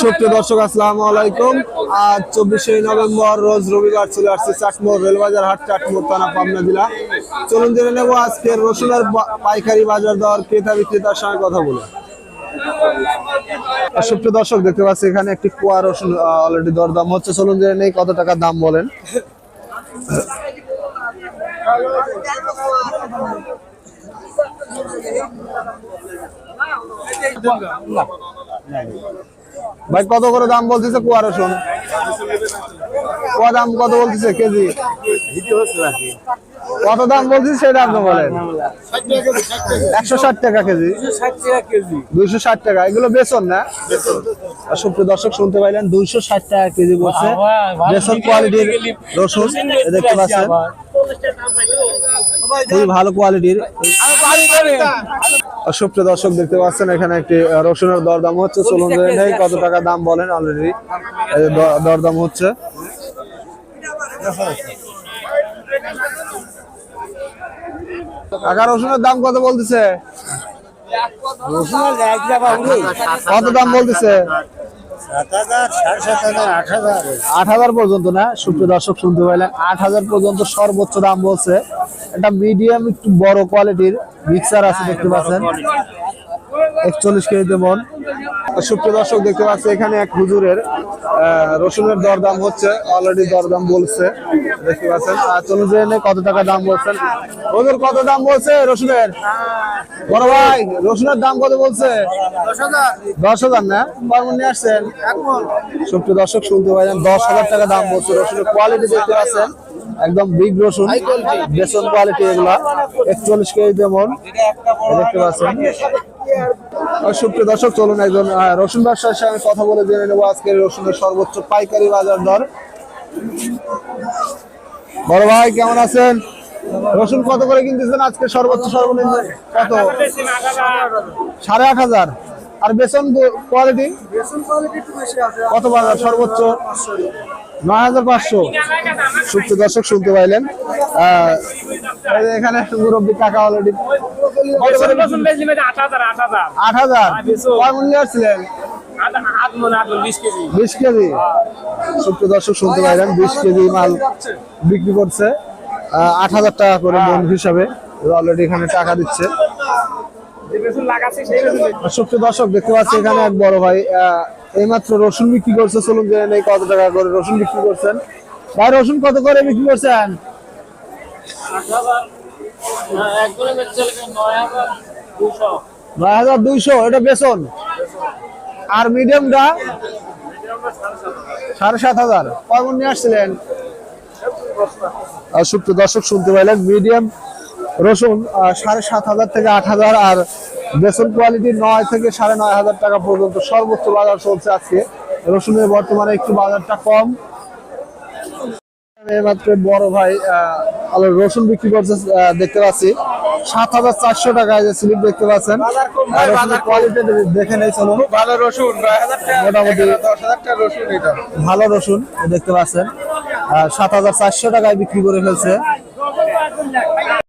সুপ্রিয় দর্শক, আসসালামু আলাইকুম। আজ চব্বিশে নভেম্বর, রোজ রবিবার চলে আসছে চাটমোর রেলবাজার হাট চাটমোর থানা, পাবনা জেলা। চলুন জেনে নেব আজকের রসুনের পাইকারি বাজার দর, ক্রেতা বিক্রেতার সঙ্গে কথা বলে। সুপ্রিয় দর্শক, দেখতে পাচ্ছি এখানে একটি কুয়া রসুন অলরেডি দরদাম হচ্ছে। চলুন জেনে নেই কত টাকা দাম বলেন। ভাই কত করে দাম বলতেছে কুয়া রসুন কুয়া দাম কত বলতেছে কেজি? কত দাম বলছিস সেটা আপনি বলেন। একশো ষাট টাকা কেজি। দুইশো ষাট টাকা। এগুলো বেসন না? আর সুপ্রিয় দর্শক শুনতে পাইলেন দুইশো ষাট টাকা কেজি বলছে। বেসন কোয়ালিটির রসুন দেখতে পাচ্ছেন। খুবই ভালো কোয়ালিটির। সুপ্রিয় দর্শক দেখতে পাচ্ছেন এখানে একটি রসুনের দরদাম হচ্ছে। চলুন নেই কত টাকা দাম বলেন অলরেডি দরদাম হচ্ছে। কাকা রসুনের দাম কত বলতেছে? কত দাম বলতেছে? আট হাজার। পর্যন্ত না? সুপ্রিয় দর্শক শুনতে পাইলেন আট হাজার পর্যন্ত সর্বোচ্চ দাম বলছে। একটা মিডিয়াম একটু বড় কোয়ালিটির মিক্সার আছে দেখতে পাচ্ছেন। একচল্লিশ কেজি মন সুপ্রিয় দর্শক দেখতে পাচ্ছি এখানে এক হুজুরের রসুনের দরদাম হচ্ছে অলরেডি দরদাম বলছে, দেখতে পাচ্ছেন। আর চলুন জেনে কত টাকা দাম বলছেন। হুজুর কত দাম বলছে রসুনের? বড় ভাই, রসুনের দাম কত বলছে? দশ হাজার। না? কর্ম নিয়ে আসছেন। সুপ্রিয় দর্শক, শুনতে পাইলেন, দশ হাজার টাকা দাম বলছে। রসুনের কোয়ালিটি দেখতে পাচ্ছেন। একদম বিগ রসুন, বেসন কোয়ালিটি এগুলা। একচল্লিশ কেজি যেমন, দেখতে পাচ্ছেন। সুপ্রিয় দর্শক, চলুন একজন রসুন ব্যবসায়ীর সঙ্গে কথা বলে জেনে নেব আজকের রসুনের সর্বোচ্চ পাইকারি বাজার দর। বড় ভাই, কেমন আছেন? রসুন কত করে কিনতেছেন আজকে? সর্বোচ্চ, সর্বনিম্ন কত? সাড়ে আট হাজার। আর বেসন কোয়ালিটি কত বাজার? সর্বোচ্চ? নয় হাজার পাঁচশো। সুপ্ত দর্শক, শুনতে পাইলেন। এখানে মুরব্বী টাকা অলরেডি আট হাজার আসছিলেন? বিশ কেজি। সুপ্ত দর্শক শুনতে পাইলেন বিশ কেজি মাল বিক্রি করছে। আট হাজার টাকা করে মন হিসাবে। অলরেডি এখানে টাকা দিচ্ছে। সুপ্রিয় দর্শক দেখতে পাচ্ছি এখানে এক বড় ভাই এইমাত্র রসুন বিক্রি করছে। চলুন জেনে নেই কত টাকা করে রসুন বিক্রি করছেন। ভাই রসুন কত করে বিক্রি করছেন? নয় হাজার দুইশো, এটা বেসন। আর মিডিয়ামটা সাড়ে সাত হাজার। কখন নিয়ে আসছিলেন? দর্শক, শুনতে পাইলেন মিডিয়াম রসুন সাড়ে সাত হাজার থেকে আট হাজার, আর বেসন কোয়ালিটি নয় থেকে সাড়ে নয় হাজার টাকা পর্যন্ত সর্বোচ্চ বাজার চলছে আজকে। রসুনের বর্তমানে একটু বাজারটা কম। মাত্র বড় ভাই আলো রসুন বিক্রি করছে দেখতে পাচ্ছি। সাত হাজার চারশো টাকায় যে স্লিপ দেখতে পাচ্ছেন। কোয়ালিটি দেখে নেই চলুন। ভালো রসুন মোটামুটি দশ রসুন এটা। ভালো রসুন দেখতে পাচ্ছেন। সাত হাজার চারশো টাকায় বিক্রি করে ফেলছে।